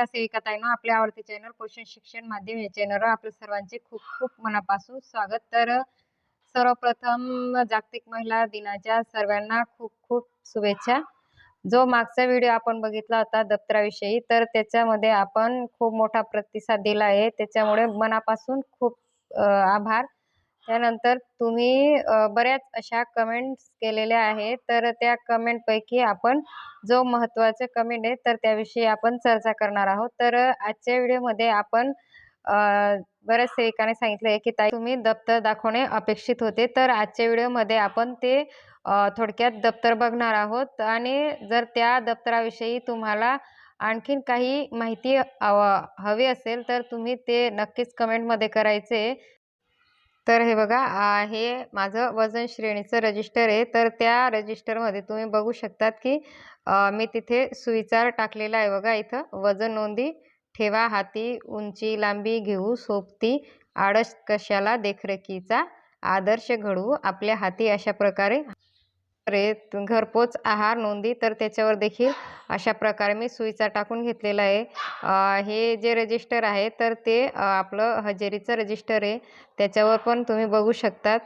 नमस्कार सेविका ताईनो आपल्या आवडते चॅनल पोषण शिक्षण माध्यम या चॅनलवर आपल्या सर्वांचे खूप खूप मनापासून स्वागत. तर सर्वप्रथम जागतिक महिला दिनाच्या सर्वांना खूप खूप शुभेच्छा. जो मागचा व्हिडिओ आपण बघितला होता दप्तराविषयी तर त्याच्यामध्ये आपण खूप मोठा प्रतिसाद दिला आहे. त्याच्यामुळे मनापासून खूप आभार. त्यानंतर तुम्ही बऱ्याच अशा कमेंट्स केलेल्या आहेत. तर त्या कमेंटपैकी आपण जो महत्त्वाचे कमेंट आहे तर त्याविषयी आपण चर्चा करणार आहोत. तर आजच्या व्हिडिओमध्ये आपण बऱ्याच सेविकाने सांगितलं आहे की ताई तुम्ही दप्तर दाखवणे अपेक्षित होते. तर आजच्या व्हिडिओमध्ये आपण ते थोडक्यात दप्तर बघणार आहोत. आणि जर त्या दप्तराविषयी तुम्हाला आणखीन काही माहिती हवी असेल तर तुम्ही ते नक्कीच कमेंटमध्ये करायचे. तर हे बघा हे माझं वजन श्रेणीचं रजिस्टर आहे. तर त्या रजिस्टरमध्ये तुम्ही बघू शकतात की मी तिथे सुविचार टाकलेला आहे बघा इथं. वजन नोंदी ठेवा हाती उंची लांबी घेऊ सोबती आडस कशाला देखरेखीचा आदर्श घडवू आपल्या हाती अशा प्रकारे. रे घरपोच आहार नोंदी तर त्याच्यावर देखील अशा प्रकारे मी सुईचा टाकून घेतलेला आहे. हे जे रजिस्टर आहे तर ते आपलं हजेरीचं रजिस्टर आहे. त्याच्यावर पण तुम्ही बघू शकतात.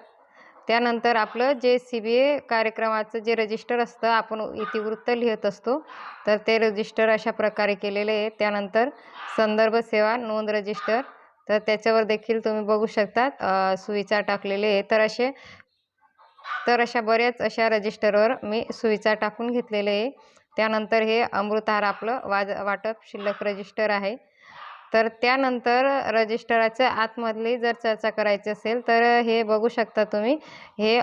त्यानंतर आपलं जे सी बी ए कार्यक्रमाचं जे रजिस्टर असतं आपण इतिवृत्त लिहित असतो तर ते रजिस्टर अशा प्रकारे केलेले आहे. त्यानंतर संदर्भ सेवा नोंद रजिस्टर तर त्याच्यावर देखील तुम्ही बघू शकतात सुविचार टाकलेले आहे. तर असे तर अशा बऱ्याच अशा रजिस्टरवर मी सुईचा टाकून घेतलेले आहे. त्यानंतर हे अमृतहार आपलं वाज वाटप शिल्लक रजिस्टर आहे. तर त्यानंतर रजिस्टराच्या आतमधली जर चर्चा करायची असेल तर हे बघू शकता तुम्ही. हे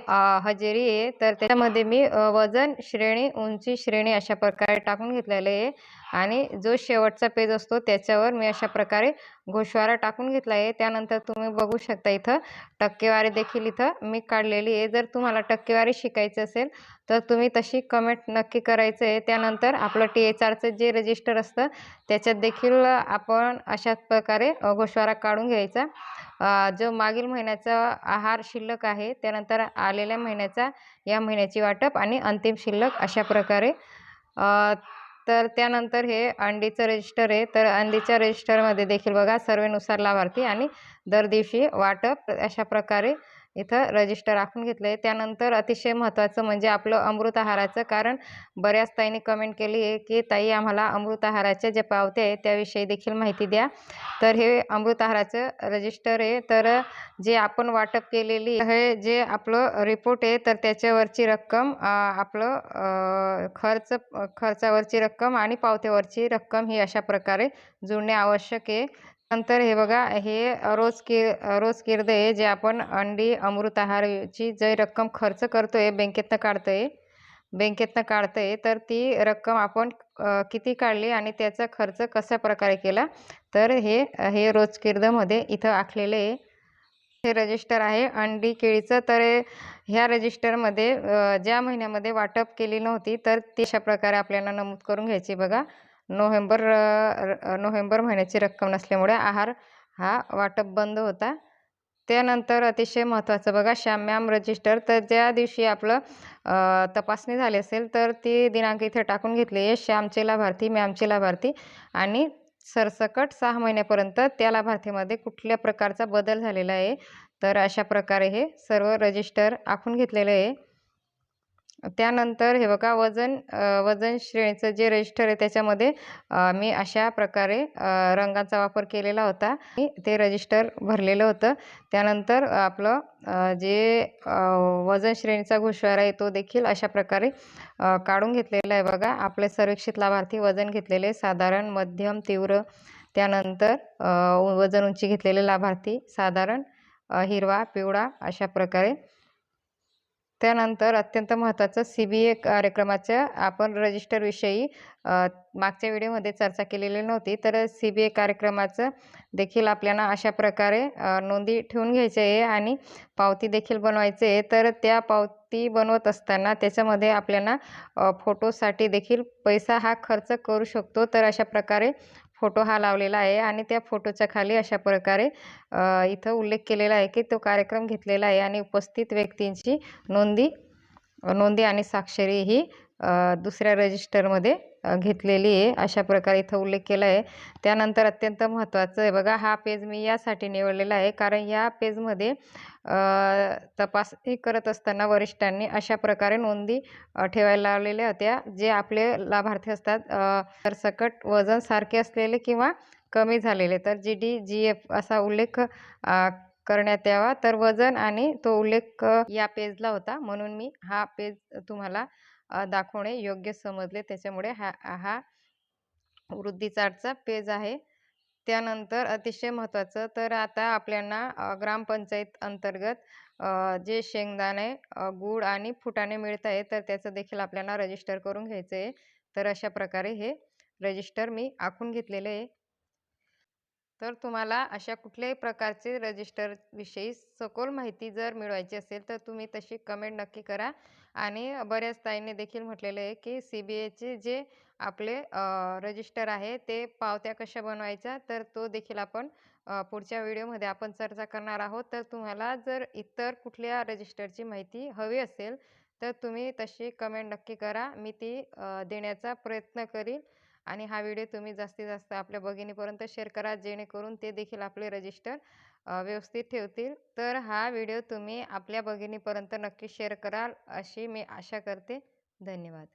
हजेरी आहे. तर त्याच्यामध्ये मी वजन श्रेणी उंची श्रेणी अशा प्रकारे टाकून घेतलेले आहे. आणि जो शेवटचा पेज असतो त्याच्यावर मी अशा प्रकारे घोषवारा टाकून घेतला आहे. त्यानंतर तुम्ही बघू शकता इथं टक्केवारी देखील इथं मी काढलेली आहे. जर तुम्हाला टक्केवारी शिकायची असेल तर तुम्ही तशी कमेंट नक्की करायचं आहे. त्यानंतर आपलं टी एच आरचं जे रजिस्टर असतं त्याच्यात देखील आपण अशाच प्रकारे घोषवारा काढून घ्यायचा. जो मागील महिन्याचा आहार शिल्लक आहे त्यानंतर आलेल्या महिन्याचा या महिन्याची वाटप आणि अंतिम शिल्लक अशा प्रकारे तर त्यानंतर हे अंडीचं रजिस्टर आहे. तर अंडीच्या रजिस्टरमध्ये देखील बघा सर्वेनुसार लाभार्थी आणि दर दिवशी वाटप अशा प्रकारे इथं रजिस्टर राखून घेतलं आहे त्यानंतर अतिशय महत्त्वाचं म्हणजे आपलं अमृत आहाराचं कारण बऱ्याच ताईंनी कमेंट केली आहे की ताई आम्हाला अमृत आहाराच्या ज्या पावते आहे त्याविषयी देखील माहिती द्या. तर हे अमृत आहाराचं रजिस्टर आहे. तर जे आपण वाटप केलेली हे जे आपलं रिपोर्ट आहे तर त्याच्यावरची रक्कम आपलं खर्च खर्चावरची रक्कम आणि पावत्यावरची रक्कम ही अशा प्रकारे जुळणे आवश्यक आहे. नंतर हे बघा हे रोज कि रोज किर्दे जे आपण अंडी अमृत आहारची जे रक्कम खर्च करतोय बँकेतनं काढतोय बँकेतनं आहे तर ती रक्कम आपण किती काढली आणि त्याचा खर्च कशा प्रकारे केला? तर हे हे रोज किर्दमध्ये इथं आखलेले आहे हे रजिस्टर आहे. अंडी केळीचं तर ह्या रजिस्टरमध्ये ज्या महिन्यामध्ये वाटप केली नव्हती तर ती अशा प्रकारे आपल्याला नमूद करून घ्यायची बघा. नोव्हेंबर नोव्हेंबर महिन्याची रक्कम नसल्यामुळे आहार हा वाटप बंद होता. त्यानंतर अतिशय महत्त्वाचं बघा श्याम्याम रजिस्टर तर ज्या दिवशी आपलं तपासणी झाली असेल तर ती दिनांक इथे टाकून घेतली आहे. श्यामचे लाभार्थी मॅमचे लाभार्थी आणि सरसकट सहा महिन्यापर्यंत त्या लाभार्थीमध्ये कुठल्या प्रकारचा बदल झालेला आहे? तर अशा प्रकारे हे सर्व रजिस्टर आखून घेतलेलं आहे. त्यानंतर हे बघा वजन वजन श्रेणीचं जे रजिस्टर आहे त्याच्यामध्ये मी अशा प्रकारे रंगांचा वापर केलेला होता. ते रजिस्टर भरलेलं होतं. त्यानंतर आपलं जे वजन श्रेणीचा घोषवारा आहे तो देखील अशा प्रकारे काढून घेतलेला आहे बघा. आपले सर्वेक्षित लाभार्थी वजन घेतलेले साधारण मध्यम तीव्र त्यानंतर वजन उंची घेतलेले लाभार्थी साधारण हिरवा पिवळा अशा प्रकारे त्यानंतर अत्यंत महत्त्वाचं सी बी ए कार्यक्रमाच्या आपण रजिस्टरविषयी मागच्या व्हिडिओमध्ये चर्चा केलेली नव्हती. तर सी बी ए कार्यक्रमाचं देखील आपल्याला अशा प्रकारे नोंदी ठेवून घ्यायची आहे आणि पावती देखील बनवायचे आहे. तर त्या पावती बनवत असताना त्याच्यामध्ये आपल्याला फोटोसाठी देखील पैसा हा खर्च करू शकतो. तर अशा प्रकारे फोटो हा लावलेला आहे आणि त्या फोटोच्या खाली अशा प्रकारे इथं उल्लेख केलेला आहे की तो कार्यक्रम घेतलेला आहे आणि उपस्थित व्यक्तींची नोंदी नोंदी आणि स्वाक्षरी ही दुसऱ्या रजिस्टरमध्ये घेतलेली आहे. अशा प्रकारे इथं उल्लेख केला आहे. त्यानंतर अत्यंत महत्त्वाचं आहे बघा हा पेज मी यासाठी निवडलेला आहे. कारण या पेजमध्ये तपासणी करत असताना वरिष्ठांनी अशा प्रकारे नोंदी ठेवायला लावलेल्या होत्या. जे आपले लाभार्थी असतात अ, सरसकट वजन सारखे असलेले किंवा कमी झालेले. तर जी डी जी एफ असा उल्लेख करण्यात यावा. तर वजन आणि तो उल्लेख या पेजला होता. म्हणून मी हा पेज तुम्हाला दाखवणे योग्य समजले. त्याच्यामुळे हा हा वृद्धी चार्टचा पेज आहे. त्यानंतर अतिशय महत्त्वाचं तर आता आपल्याला ग्रामपंचायत अंतर्गत जे शेंगदाणे गूळ आणि फुटाणे मिळत आहे तर त्याचं देखील आपल्याला रजिस्टर करून घ्यायचं आहे. तर अशा प्रकारे हे रजिस्टर मी आखून घेतलेले आहे. तर तुम्हाला अशा कुठल्याही प्रकारचे रजिस्टरविषयी सखोल माहिती जर मिळवायची असेल तर तुम्ही तशी कमेंट नक्की करा. आणि बऱ्याच ताईंनी देखील म्हटलेलं आहे की सी बी एचे जे आपले रजिस्टर आहे ते पावत्या कशा बनवायच्या तर तो देखील आपण पुढच्या व्हिडिओमध्ये आपण चर्चा करणार आहोत. तर तुम्हाला जर इतर कुठल्या रजिस्टरची माहिती हवी असेल तर तुम्ही तशी कमेंट नक्की करा. मी ती देण्याचा प्रयत्न करीन. आणि हा व्हिडिओ तुम्ही जास्तीत जास्त आपल्या भगिनीपर्यंत शेअर करा जेणेकरून ते देखील आपले रजिस्टर व्यवस्थित ठेवतील. तर हा व्हिडिओ तुम्ही आपल्या भगिनीपर्यंत नक्की शेअर कराल अशी मी आशा करते. धन्यवाद.